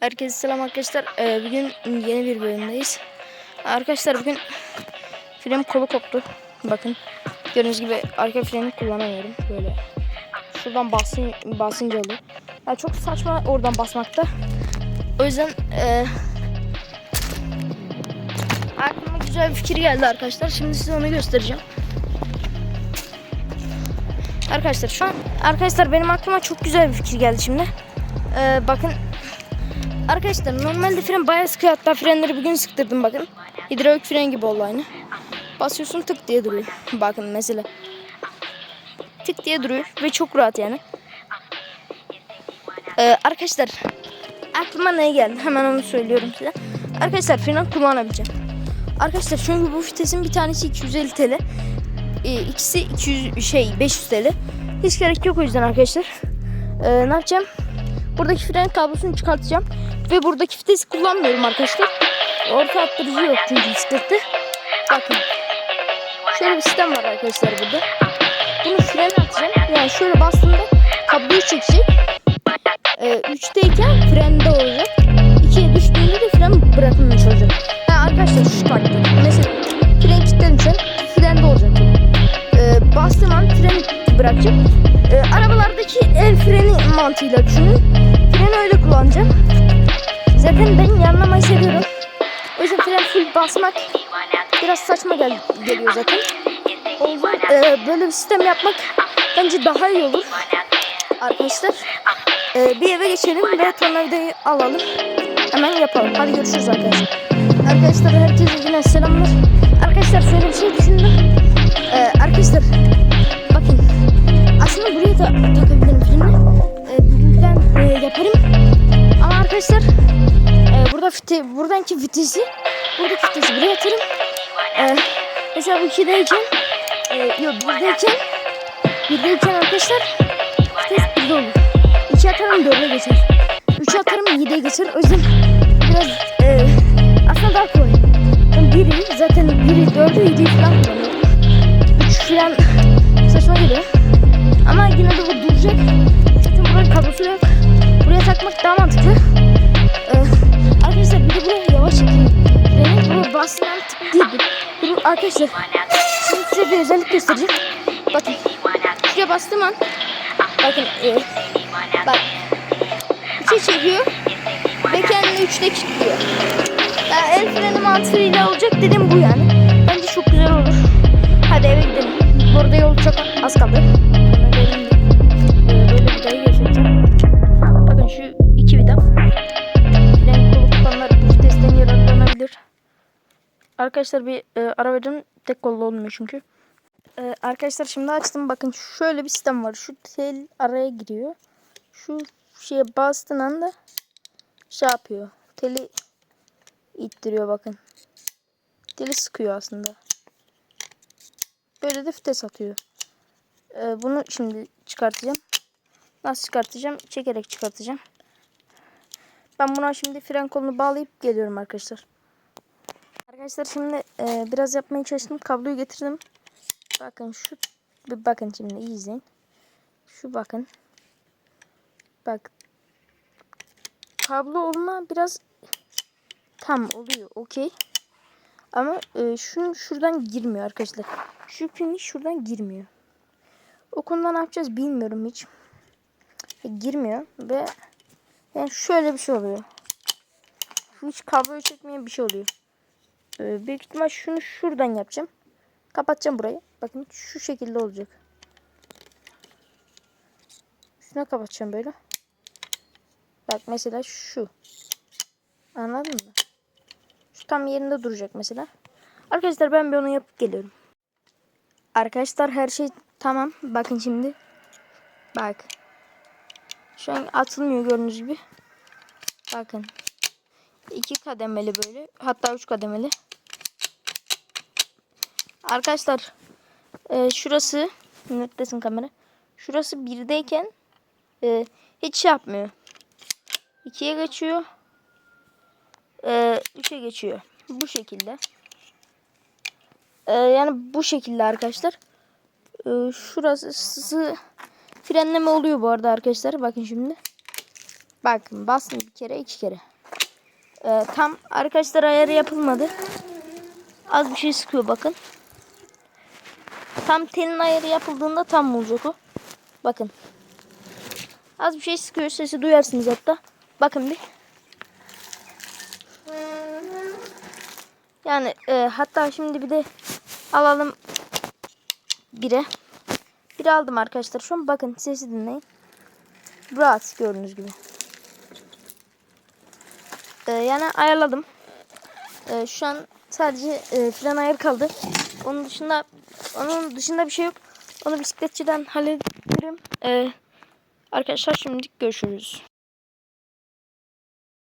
Herkese selam arkadaşlar. Ee, bugün yeni bir bölümdeyiz. Arkadaşlar bugün fren kolu koptu. Bakın gördüğünüz gibi arka freni kullanamıyorum. Böyle şuradan basın, basınca oluyor. Ya çok saçma oradan basmakta. O yüzden e, aklıma güzel bir fikir geldi arkadaşlar. Şimdi size onu göstereceğim. Arkadaşlar şu an arkadaşlar benim aklıma çok güzel bir fikir geldi şimdi. Ee, bakın Arkadaşlar normalde fren bayağı sıkı hatta frenleri bugün sıktırdım bakın. Hidrolik fren gibi oldu aynı. Basıyorsun tık diye duruyor. Bakın mesela. Tık diye duruyor ve çok rahat yani. Ee, arkadaşlar aklıma ne geldi hemen onu söylüyorum size. Arkadaşlar fren kullanabileceğim. Arkadaşlar çünkü bu vitesin bir tanesi 250 TL. Ee, ikisi 200 şey 500 TL. Hiç gerek yok o yüzden arkadaşlar. Ee, ne yapacağım? Buradaki fren kablosunu çıkartacağım. Ve buradaki vitesi kullanmıyorum arkadaşlar. Orta attırıcı yok çünkü bisiklette. Bakın. Şöyle bir sistem var arkadaşlar burada. Bunu frene atacağım. Yani şöyle bastığımda kabloyu çekecek. Ee, 3'teyken frende olacak. 2'ye düştüğünde de fren bırakılmış olacak. Yani arkadaşlar şu taktik. Mesela fren kilitlenirken frende olacak. Ee, bastığım an freni bırakacak. Ee, arabalardaki el freni mantığıyla düşünün. Freni öyle kullanacağım. Zaten ben yanlamayı seviyorum. O yüzden fren full basmak biraz saçma gel geliyor zaten. O yüzden e, böyle bir sistem yapmak bence daha iyi olur. Arkadaşlar e, bir eve geçelim ve tornavidayı alalım. Hemen yapalım. Hadi görüşürüz arkadaşlar. Arkadaşlar herkese yine selamlar. Arkadaşlar şöyle bir şey düşündüm. E, arkadaşlar bakın aslında buraya da takabilirim freni. Burada fite, buradaki vitesi buradaki vitesi buraya atarım. E, mesela bu ikideyken e, yok birdeyken birdeyken arkadaşlar vites birde olur. İki atarım dörde geçer. Üç atarım yediye geçer. O yüzden biraz e, aslında daha kolay. Ben biri zaten biri dördü yediği falan kullanıyorum. Üç falan saçma geliyor. Ama yine de bu duracak. Zaten buranın kablosu yok. Buraya takmak daha mantıklı. Arkadaşlar. Şimdi size bir özellik göstereceğim. Bakın. Şuraya bastığım an. Bakın. E, bak. Üçe çekiyor. Ve kendini üçte kilitliyor. Yani el freni mantığıyla olacak dedim bu yani. Bence çok güzel olur. Hadi eve gidelim. Arkadaşlar bir e, ara verin. Tek kollu olmuyor çünkü. E, arkadaşlar şimdi açtım. Bakın şöyle bir sistem var. Şu tel araya giriyor. Şu şeye bastığın anda şey yapıyor. Teli ittiriyor bakın. Teli sıkıyor aslında. Böyle de vites atıyor. E, bunu şimdi çıkartacağım. Nasıl çıkartacağım? Çekerek çıkartacağım. Ben buna şimdi fren kolunu bağlayıp geliyorum arkadaşlar. Arkadaşlar şimdi e, biraz yapmaya çalıştım. Kabloyu getirdim. Bakın şu bir bakın şimdi iyi izleyin. Şu bakın. Bak. Kablo olma biraz tam oluyor. Okey. Ama e, şunun şuradan girmiyor arkadaşlar. Şu pin şuradan girmiyor. O konuda ne yapacağız bilmiyorum hiç. E, girmiyor ve yani şöyle bir şey oluyor. Hiç kabloyu çekmeyen bir şey oluyor. Ee, büyük ihtimal şunu şuradan yapacağım. Kapatacağım burayı. Bakın şu şekilde olacak. Şuna kapatacağım böyle. Bak mesela şu. Anladın mı? Şu tam yerinde duracak mesela. Arkadaşlar ben bir onu yapıp geliyorum. Arkadaşlar her şey tamam. Bakın şimdi. Bak. Şu an atılmıyor gördüğünüz gibi. Bakın. iki kademeli böyle. Hatta üç kademeli. Arkadaşlar. E, şurası. Netlesin kamera. Şurası birdeyken e, hiç şey yapmıyor. İkiye geçiyor. E, üçe geçiyor. Bu şekilde. E, yani bu şekilde arkadaşlar. E, şurası frenleme oluyor bu arada arkadaşlar. Bakın şimdi. Bakın bastım bir kere iki kere. Ee, tam arkadaşlar ayarı yapılmadı. Az bir şey sıkıyor bakın. Tam telin ayarı yapıldığında tam olacak o. Bakın. Az bir şey sıkıyor sesi duyarsınız hatta. Bakın bir. Yani e, hatta şimdi bir de alalım bire. Bir aldım arkadaşlar. Şu an bakın sesi dinleyin. Rahat gördüğünüz gibi. Ee, yani ayarladım. Ee, şu an sadece e, fren ayarı kaldı. Onun dışında onun dışında bir şey yok. Onu bisikletçiden hallederim. Ee, arkadaşlar şimdilik görüşürüz.